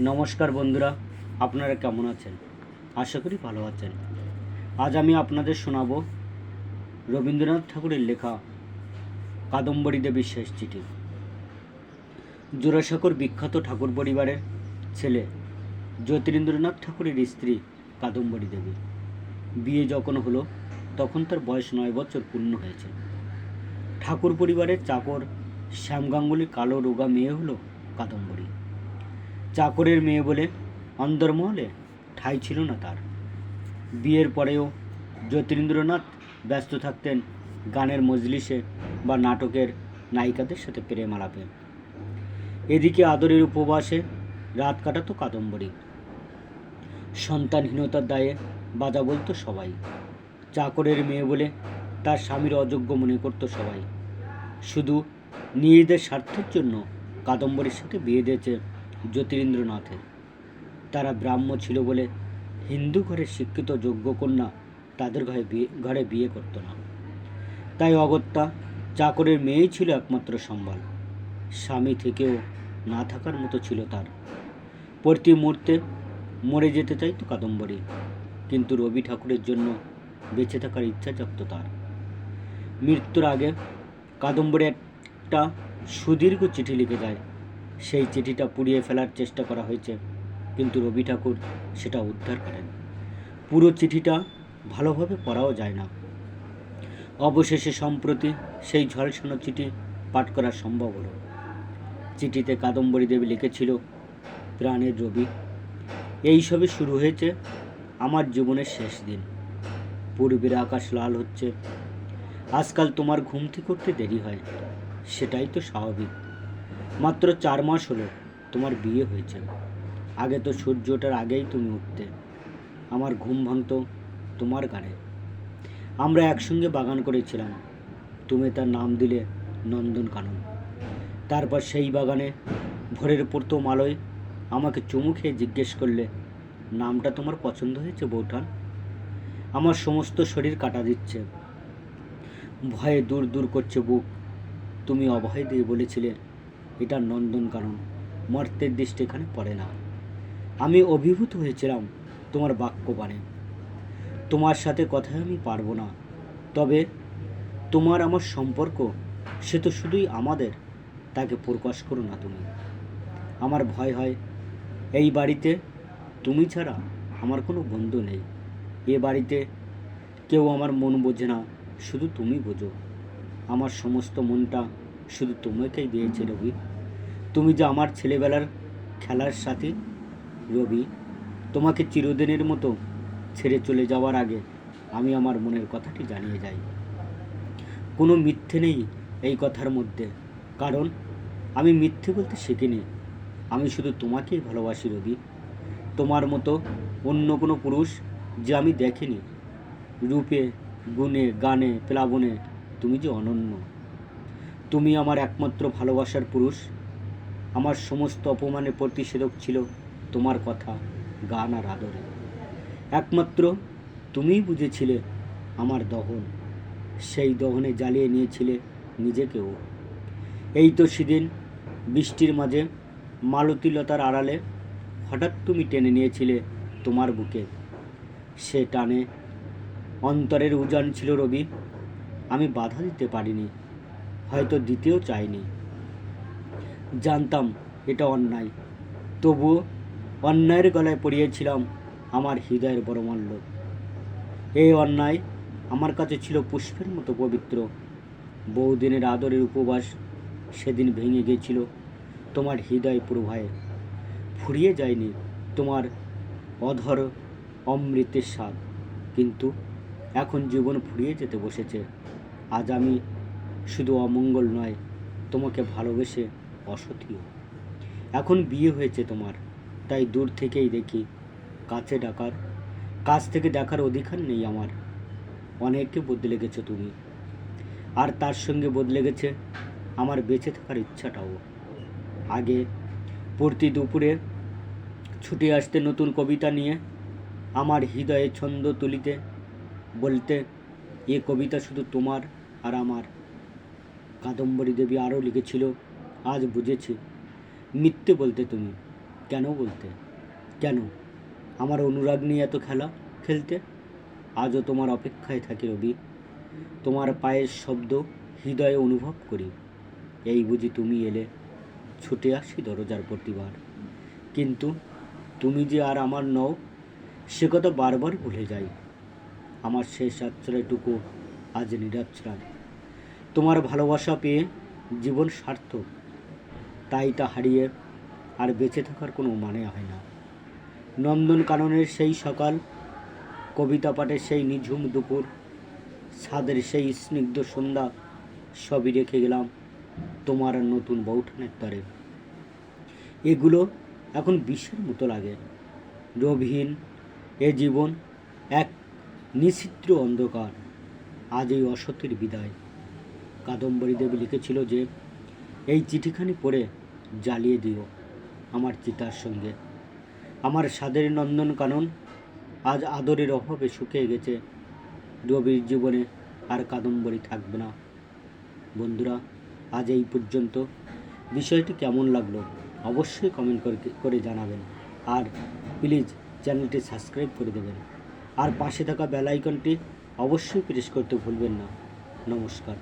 নমস্কার বন্ধুরা, আপনারা কেমন আছেন? আশা করি ভালো আছেন। আজ আমি আপনাদের শোনাবো রবীন্দ্রনাথ ঠাকুরের লেখা কাদম্বরী দেবীর শেষ চিঠি। জোড়াসাঁকোর বিখ্যাত ঠাকুর পরিবারের ছেলে জ্যোতিরিন্দ্রনাথ ঠাকুরের স্ত্রী কাদম্বরী দেবী। বিয়ে যখন হলো, তখন তার বয়স নয় বছর পূর্ণ হয়েছে। ঠাকুর পরিবারের চাকর শ্যাম গাঙ্গুলি কালো রোগা মেয়ে হলো কাদম্বরী। চাকরের মেয়ে বলে অন্দরমহলে ঠাঁই ছিল না তার। বিয়ের পরেও জ্যোতিরিন্দ্রনাথ ব্যস্ত থাকতেন গানের মজলিসে বা নাটকের নায়িকাদের সাথে প্রেম আলাপে। এদিকে আদরের উপবাসে রাত কাটাতো কাদম্বরী। সন্তানহীনতার দায়ে বাধা বলতো সবাই। চাকরের মেয়ে বলে তার স্বামীর অযোগ্য মনে করতো সবাই। শুধু নিজেদের স্বার্থের জন্য কাদম্বরীর সাথে বিয়ে দিয়েছে জ্যোতিরিন্দ্রনাথের। তারা ব্রাহ্ম ছিল বলে হিন্দু ঘরে শিক্ষিত যোগ্য কন্যা তাদের ঘরে বিয়ে ঘরে বিয়ে করতো না। তাই অগত্যা চাকরের মেয়েই ছিল একমাত্র সম্বল। স্বামী থেকেও না থাকার মতো ছিল তার। প্রতি মুহূর্তে মরে যেতে চাইতো কাদম্বরী। কিন্তু রবি ঠাকুরের জন্য বেঁচে থাকার ইচ্ছা জাগত তার। মৃত্যুর আগে কাদম্বরী একটা সুদীর্ঘ চিঠি লিখে যায়। সেই চিঠিটা পুড়িয়ে ফেলার চেষ্টা করা হয়েছে, কিন্তু রবি ঠাকুর সেটা উদ্ধার করেন। পুরো চিঠিটা ভালোভাবে পড়াও যায় না। অবশেষে সম্প্রতি সেই ঝলসানো চিঠি পাঠ করা সম্ভব হলো। চিঠিতে কাদম্বরী দেবী লিখেছিল প্রাণের রবি এইসবে শুরু হয়েছে আমার জীবনের শেষ দিন। পূর্বের আকাশ লাল হচ্ছে, আজকাল তোমার ঘুম থেকে উঠতে দেরি হয়, সেটাই তো স্বাভাবিক। মাত্র চার মাস হলো তোমার বিয়ে হয়েছে। আগে তো সূর্য ওঠার আগেই তুমি উঠতে। আমার ঘুম ভাঙতো তোমার গানে আমরা একসঙ্গে বাগান করেছিলাম। তুমি তার নাম দিলে নন্দন কানন। তারপর সেই বাগানে ভোরের প্রথম আলোয় আমাকে চুমু খেয়ে জিজ্ঞেস করলে, নামটা তোমার পছন্দ হয়েছে বৌঠান? আমার সমস্ত শরীর কাটা দিচ্ছে। ভয়ে দূর দূর করছে বুক। তুমি অভয় দিয়ে বলেছিলে এটা নন্দন কারণ মর্তের দৃষ্টি এখানে পড়ে না। আমি অভিভূত হয়েছিলাম তোমার বাক্যবাণে। তোমার সাথে কথায় আমি পারব না। তবে তোমার আমার সম্পর্ক, সে তো শুধুই আমাদের। তাকে প্রকাশ করো না তুমি। আমার ভয় হয়, এই বাড়িতে তুমি ছাড়া আমার কোনো বন্ধু নেই। এ বাড়িতে কেউ আমার মন বোঝে না, শুধু তুমি বোঝো। আমার সমস্ত মনটা শুধু তোমাকেই দিয়েছে রবি। তুমি যে আমার ছেলেবেলার খেলার সাথে, রবি, তোমাকে চিরদিনের মতো ছেড়ে চলে যাওয়ার আগে আমি আমার মনের কথাটি জানিয়ে যাই। কোনো মিথ্যে নেই এই কথার মধ্যে, কারণ আমি মিথ্যে বলতে শিখিনি। আমি শুধু তোমাকেই ভালোবাসি রবি। তোমার মতো অন্য কোনো পুরুষ যে আমি দেখিনি। রূপে, গুণে, গানে, প্লাবনে তুমি যে অনন্য। তুমি আমার একমাত্র ভালোবাসার পুরুষ। আমার সমস্ত অপমানের প্রতিষেধক ছিল তোমার কথা, গান আর আদরে। একমাত্র তুমিই বুঝেছিলে আমার দহন। সেই দহনে জ্বালিয়ে নিয়েছিলে নিজেকেও এই তো সেদিন বৃষ্টির মাঝে মালতীলতার আড়ালে হঠাৎ তুমি টেনে নিয়েছিলে তোমার বুকে। সে টানে অন্তরের উজান ছিল রবি, আমি বাধা দিতে পারিনি। হয়তো দিতেও চাইনি। জানতাম এটা অন্যায়। তবুও অন্যায়ের গলায় পড়িয়েছিলাম আমার হৃদয়ের বড়মূল্য। এই অন্যায় আমার কাছে ছিল পুষ্পের মতো পবিত্র। বহুদিনের আদরের উপবাস সেদিন ভেঙে গিয়েছিল তোমার হৃদয় প্রবাহে ফুরিয়ে যায়নি তোমার অধর অমৃতের স্বাদ। কিন্তু এখন জীবন ফুরিয়ে যেতে বসেছে। আজ আমি শুধু অমঙ্গল নয়, তোমাকে ভালোবেসে অসতীয় এখন বিয়ে হয়েছে তোমার, তাই দূর থেকেই দেখি, কাছে ডাকার, কাছ থেকে দেখার অধিকার নেই আমার। অনেককে বদলে গেছো তুমি, আর তার সঙ্গে বদলে গেছে আমার বেঁচে থাকার ইচ্ছাটাও। আগে প্রতি দুপুরে ছুটে আসতে নতুন কবিতা নিয়ে আমার হৃদয়ে ছন্দ তুলিতে বলতে, এ কবিতা শুধু তোমার আর আমার। কাদম্বরী দেবী আরও লিখেছিল, আজ বুঝেছি। মিথ্যে বলতে তুমি। কেন বলতে? কেন? আমার অনুরাগ নিয়ে এত খেলা খেলতে? আজও তোমার অপেক্ষায় থাকি রবি। তোমার পায়ের শব্দ হৃদয়ে অনুভব করি। এই বুঝি তুমি এলে ছুটে আসি দরজার প্রতিবার। কিন্তু তুমি যে আর আমার নও, সে কথা বারবার ভুলে যাই। আমার শেষ আশ্রয়টুকু আজ নিরাশ্রয় তোমার ভালোবাসা পেয়ে জীবন সার্থক। তাই তা হারিয়ে আর বেঁচে থাকার কোনো মানে হয় না। নন্দনকাননের সেই সকাল, কবিতা পাঠের সেই নিঝুম দুপুর, ছাদের সেই স্নিগ্ধ সন্ধ্যা, সবই রেখে গেলাম তোমার নতুন বৌঠানের তরে। এগুলো এখন বিশ্বের মতো লাগে। রবিহীন এ জীবন এক নিচিত্র অন্ধকার আজ এই অসতের বিদায়। কাদম্বরী দেবী লিখেছিল যে, এই চিঠিখানি পড়ে জ্বালিয়ে দিও আমার চিতার সঙ্গে। আমার স্বাদের নন্দন কানন, আজ আদরের অভাবে শুকিয়ে গেছে। রবির জীবনে আর কাদম্বরী থাকবে না। বন্ধুরা, আজ এই পর্যন্ত। বিষয়টি কেমন লাগল অবশ্যই কমেন্ট করে করে জানাবেন। আর প্লিজ চ্যানেলটি সাবস্ক্রাইব করে দেবেন। আর পাশে থাকা বেল আইকনটি অবশ্যই প্রেস করতে ভুলবেন না। নমস্কার।